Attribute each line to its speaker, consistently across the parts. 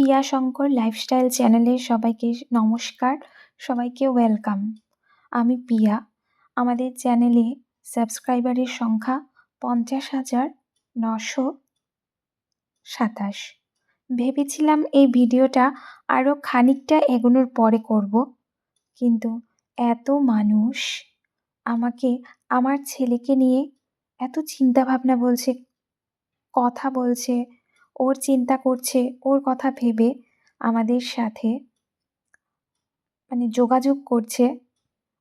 Speaker 1: পিয়া Shankar lifestyle চ্যানেলে সবাইকে নমস্কার, সবাইকে ওয়েলকাম আমি পিয়া আমাদের চ্যানেলে সাবস্ক্রাইবারের সংখ্যা পঞ্চাশ হাজার নশো সাতাশ। ভেবেছিলাম এই ভিডিওটা আরও খানিকটা এগোনোর পরে করব, কিন্তু এত মানুষ আমাকে, আমার ছেলেকে নিয়ে এত চিন্তাভাবনা বলছে, কথা বলছে ওর চিন্তা করছে, ওর কথা ভেবে আমাদের সাথে মানে যোগাযোগ করছে।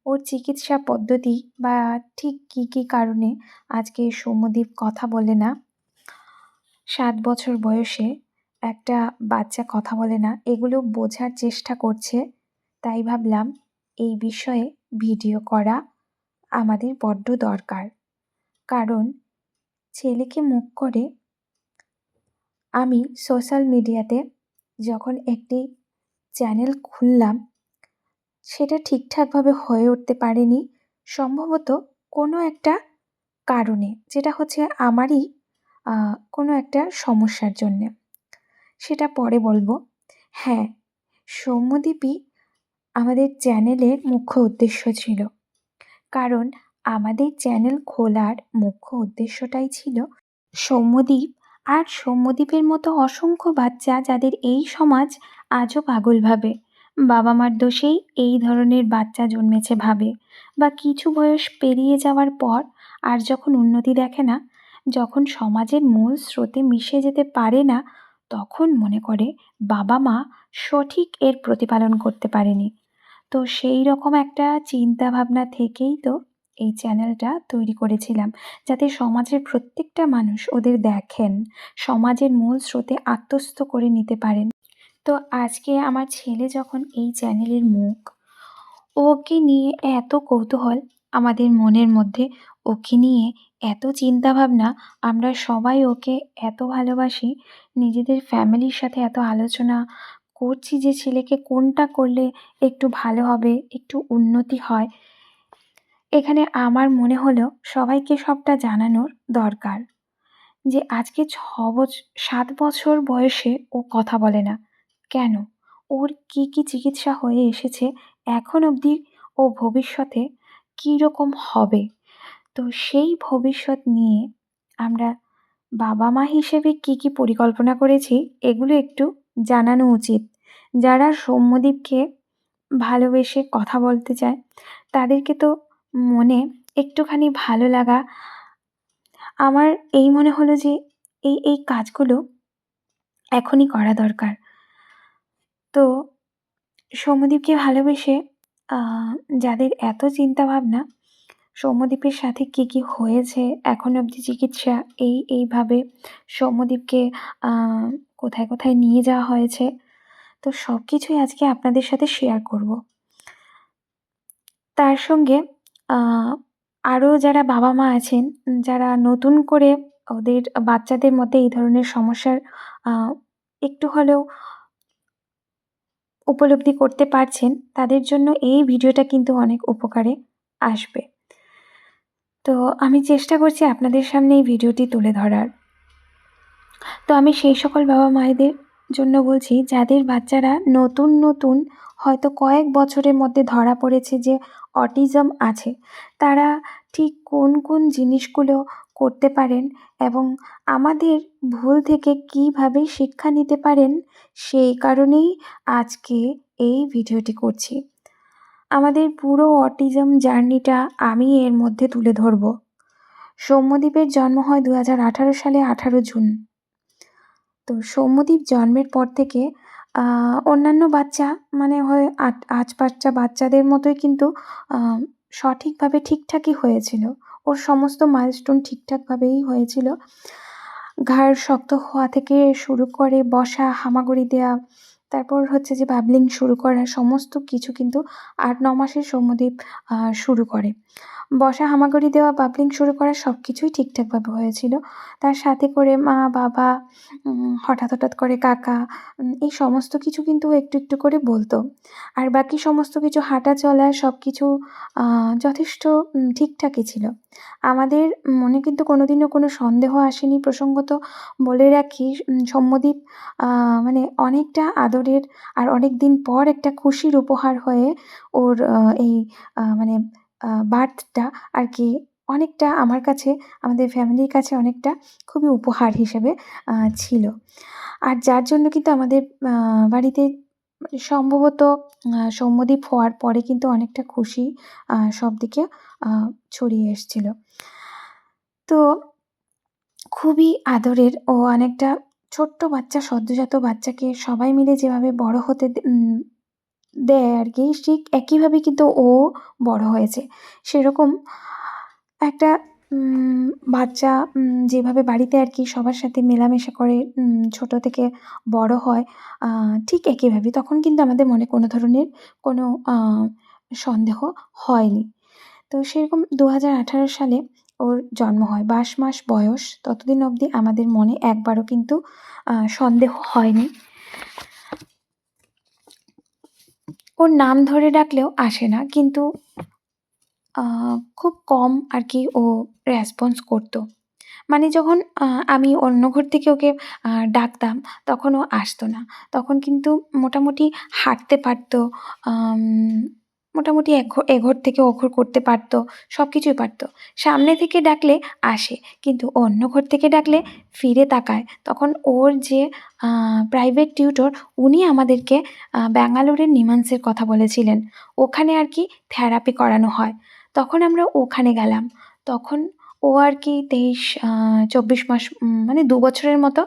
Speaker 1: ওর চিকিৎসা পদ্ধতি বা ঠিক কী কী কারণে আজকে সৌম্যদীপ কথা বলে না, সাত বছর বয়সে একটা বাচ্চা কথা বলে না, এগুলো বোঝার চেষ্টা করছে। তাই ভাবলাম এই বিষয়ে ভিডিও করা আমাদের বড্ড দরকার। কারণ ছেলেকে মুখ করে আমি সোশ্যাল মিডিয়াতে যখন একটি চ্যানেল খুললাম, সেটা ঠিকঠাকভাবে হয়ে উঠতে পারেনি, সম্ভবত কোনো একটা কারণে, যেটা হচ্ছে আমারই কোনো একটা সমস্যার জন্যে। সেটা পরে বলব। হ্যাঁ সৌম্যদীপই আমাদের চ্যানেলের মুখ্য উদ্দেশ্য ছিল। কারণ আমাদের চ্যানেল খোলার মুখ্য উদ্দেশ্যটাই ছিল সৌম্যদীপ আর সৌম্যদ্বীপের মতো অসংখ্য বাচ্চা যাদের এই সমাজ আজও পাগল ভাবে। বাবা মার দোষেই এই ধরনের বাচ্চা জন্মেছে ভাবে। বা কিছু বয়স পেরিয়ে যাওয়ার পর আর যখন উন্নতি দেখে না, যখন সমাজের মূল স্রোতে মিশে যেতে পারে না, তখন মনে করে বাবা মা সঠিক এর প্রতিপালন করতে পারেনি। তো সেই রকম একটা চিন্তা ভাবনা থেকেই তো এই চ্যানেলটা তৈরি করেছিলাম যাতে সমাজের প্রত্যেকটা মানুষ ওদের দেখেন, সমাজের মূল স্রোতে আত্মস্থ করে নিতে পারেন। তো আজকে আমার ছেলে যখন এই চ্যানেলের মুখ, ওকে নিয়ে এত কৌতূহল আমাদের মনের মধ্যে, ওকে নিয়ে এত চিন্তাভাবনা, আমরা সবাই ওকে এত ভালোবাসি, নিজেদের ফ্যামিলির সাথে এত আলোচনা করছি যে ছেলেকে কোনটা করলে একটু ভালো হবে, একটু উন্নতি হয় এখানে আমার মনে হলো সবাইকে সবটা জানানোর দরকার যে আজকে ছ বছর সাত বছর বয়সে ও কথা বলে না। কেন? ওর কী কী চিকিৎসা হয়ে এসেছে এখন অবধি ও ভবিষ্যতে কী রকম হবে? তো সেই ভবিষ্যৎ নিয়ে আমরা বাবা মা হিসেবে কী কী পরিকল্পনা করেছি এগুলো একটু জানানো উচিত। যারা সৌম্যদীপকে ভালোবেসে কথা বলতে চায়, তাদেরকে তো মনে একটুখানি ভালো লাগা। আমার এই মনে হলো যে এই এই কাজগুলো এখনই করা দরকার। তো সৌম্যদীপকে ভালোবেসে যাদের এত চিন্তাভাবনা, সৌম্যদীপের সাথে কী কী হয়েছে, এখন অবধি চিকিৎসা, এই, এইভাবে সৌম্যদীপকে কোথায় কোথায় নিয়ে যাওয়া হয়েছে, তো সব কিছুই আজকে আপনাদের সাথে শেয়ার করব। তার সঙ্গে আরও যারা বাবা মা আছেন, যারা নতুন করে ওদের বাচ্চাদের মধ্যে এই ধরনের সমস্যার একটু হলেও উপলব্ধি করতে পারছেন, তাদের জন্য এই ভিডিওটা কিন্তু অনেক উপকারে আসবে। তো আমি চেষ্টা করছি আপনাদের সামনে এই ভিডিওটি তুলে ধরার। তো আমি সেই সকল বাবা মায়েদের জন্য বলছি, যাদের বাচ্চারা নতুন নতুন হয়তো কয়েক বছরের মধ্যে ধরা পড়েছে যে অটিজম আছে। তারা ঠিক কোন কোন জিনিসগুলো করতে পারেন এবং আমাদের ভুল থেকে কীভাবে শিক্ষা নিতে পারেন সেই কারণেই আজকে এই ভিডিওটি করছি। আমাদের পুরো অটিজম জার্নিটা আমি এর মধ্যে তুলে ধরব। সৌম্যদ্বীপের জন্ম হয় দু হাজার আঠারো সালে আঠারো জুন। তো সৌম্যদ্বীপ জন্মের পর থেকে অন্যান্য বাচ্চা মানে হয় আজ বাচ্চা বাচ্চাদের মতোই কিন্তু সঠিকভাবে ঠিকঠাকই হয়েছিল। ওর সমস্ত মাইলস্টোন ঠিকঠাকভাবেই হয়েছিল। ঘাড় শক্ত হওয়া থেকে শুরু করে বসা, হামাগুড়ি দেওয়া তারপর হচ্ছে যে বাবলিং শুরু করা সমস্ত কিছু কিন্তু আট, ন মাসের সৌম্যদীপ শুরু করে। বসা হামাগুড়ি দেওয়া বাবলিং শুরু করা সব কিছুই ঠিকঠাকভাবে হয়েছিল। তার সাথে করে মা, বাবা হঠাৎ হঠাৎ করে কাকা এই সমস্ত কিছু কিন্তু একটু একটু করে বলতো। আর বাকি সমস্ত কিছু হাঁটা, চলা সব কিছু যথেষ্ট ঠিকঠাকই ছিল। আমাদের মনে কিন্তু কোনোদিনও কোনো সন্দেহ আসেনি প্রসঙ্গত বলে রাখি সৌম্যদীপ মানে অনেকটা আদরের আর অনেক দিন পর একটা খুশির উপহার হয়ে ওর এই মানে বার্থটা আর কি অনেকটা আমার কাছে, আমাদের ফ্যামিলির কাছে অনেকটা খুবই উপহার হিসেবে ছিল। আর যার জন্য কিন্তু আমাদের বাড়িতে সম্ভবত সৌম্যদীপ হওয়ার পরে কিন্তু অনেকটা খুশি সব দিকে ছড়িয়ে এসছিল। তো খুবই আদরের ও অনেকটা ছোট্ট বাচ্চা, সদ্যোজাত বাচ্চাকে সবাই মিলে যেভাবে বড় হতে দেয় আর কি, ঠিক একইভাবে কিন্তু ও বড় হয়েছে। সেরকম একটা বাচ্চা যেভাবে বাড়িতে আর কি সবার সাথে মেলামেশা করে ছোট থেকে বড় হয় ঠিক একইভাবে তখন কিন্তু আমাদের মনে কোনো ধরনের কোনো সন্দেহ হয়নি। তো সেরকম দু হাজার আঠারো সালে ওর জন্ম হয়। বাইশ মাস বয়স। ততদিন অবধি আমাদের মনে একবারও কিন্তু সন্দেহ হয়নি। ওর নাম ধরে ডাকলেও আসে না। কিন্তু খুব কম আর কি ও রেসপন্স করতো। মানে যখন আমি অন্য ঘর থেকে ওকে ডাকতাম, তখন ও আসতো না। তখন কিন্তু মোটামুটি হাঁটতে পারতো মোটামুটি এক ঘর এ থেকে ও ঘর করতে পারতো সব কিছুই পারতো। সামনে থেকে ডাকলে আসে, কিন্তু অন্য ঘর থেকে ডাকলে ফিরে তাকায়। তখন ওর যে প্রাইভেট টিউটর উনি আমাদেরকে ব্যাঙ্গালোরের নিমান্সের কথা বলেছিলেন। ওখানে আর কি থেরাপি করানো হয়। তখন আমরা ওখানে গেলাম। তখন ও আর কি তেইশ চব্বিশ মাস মানে দু বছরের মতো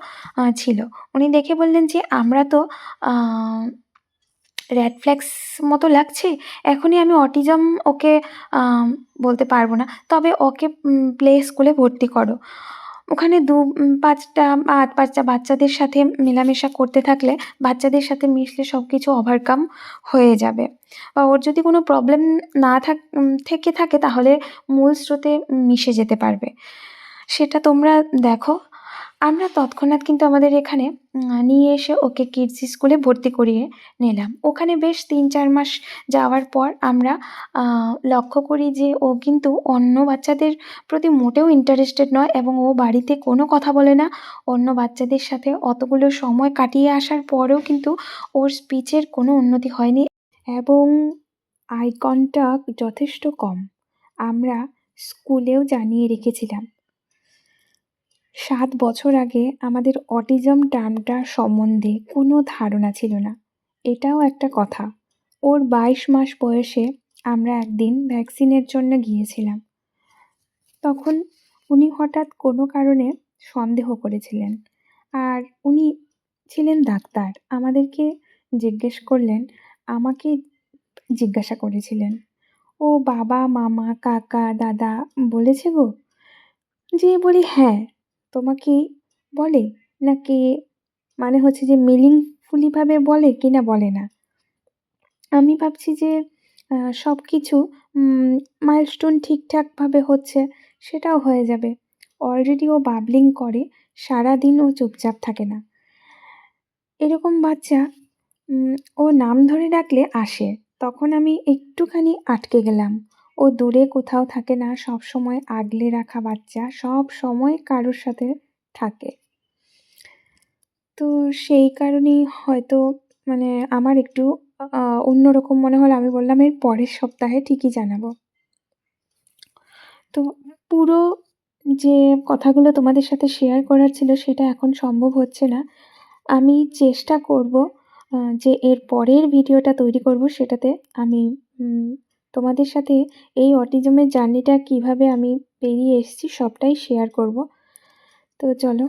Speaker 1: ছিল। উনি দেখে বললেন যে, আমরা তো রেড ফ্ল্যাগস মতো লাগছে, এখনই আমি অটিজম ওকে বলতে পারব না। তবে ওকে প্লে স্কুলে ভর্তি করো। ওখানে দু পাঁচটা, আট, পাঁচটা বাচ্চাদের সাথে মেলামেশা করতে থাকলে বাচ্চাদের সাথে মিশলে সব কিছু ওভারকাম হয়ে যাবে। বা ওর যদি কোনো প্রবলেম না থাক থেকে থাকে তাহলে মূল স্রোতে মিশে যেতে পারবে। সেটা তোমরা দেখো। আমরা তৎক্ষণাৎ কিন্তু আমাদের এখানে নিয়ে এসে ওকে কিডস স্কুলে ভর্তি করিয়ে নিলাম। ওখানে বেশ তিন চার মাস যাওয়ার পর আমরা লক্ষ্য করি যে ও কিন্তু অন্য বাচ্চাদের প্রতি মোটেও ইন্টারেস্টেড নয় এবং ও বাড়িতে কোনো কথা বলে না। অন্য বাচ্চাদের সাথে অতগুলো সময় কাটিয়ে আসার পরেও কিন্তু ওর স্পিচের কোনো উন্নতি হয়নি এবং আই কন্ট্যাক্ট যথেষ্ট কম। আমরা স্কুলেও জানিয়ে রেখেছিলাম। সাত বছর আগে আমাদের অটিজম টার্মটা সম্বন্ধে কোনো ধারণা ছিল না। এটাও একটা কথা। ওর বাইশ মাস বয়সে আমরা একদিন ভ্যাকসিনের জন্য গিয়েছিলাম। তখন উনি হঠাৎ কোনো কারণে সন্দেহ করেছিলেন। আর উনি ছিলেন ডাক্তার। আমাদেরকে জিজ্ঞেস করলেন, আমাকে জিজ্ঞাসা করেছিলেন। ও বাবা, মামা, কাকা, দাদা বলেছে গো? যে বলি হ্যাঁ। তোমাকে বলে? নাকি মানে হচ্ছে যে মিনিংফুলিভাবে বলে কি না বলে না? আমি ভাবছি যে সব কিছু মাইলস্টোন ঠিকঠাকভাবে হচ্ছে সেটাও হয়ে যাবে। অলরেডি ও বাবলিং করে সারাদিন ও চুপচাপ থাকে না। এরকম বাচ্চা ও নাম ধরে ডাকলে আসে। তখন আমি একটুখানি আটকে গেলাম। ও দূরে কোথাও থাকে না, সব সময় আগলে রাখা বাচ্চা, সব সময় কারোর সাথে থাকে। তো সেই কারণেই হয়তো মানে আমার একটু অন্যরকম মনে হলো। আমি বললাম, এর পরের সপ্তাহে ঠিকই জানাব। তো পুরো যে কথাগুলো তোমাদের সাথে শেয়ার করার ছিল, সেটা এখন সম্ভব হচ্ছে না। আমি চেষ্টা করব যে এর পরের ভিডিওটা তৈরি করব, সেটাতে আমি তোমাদের সাথে এই অটিজমের জার্নিটা কীভাবে আমি পেরিয়ে এসেছি সবটাই শেয়ার করব। তো চলো।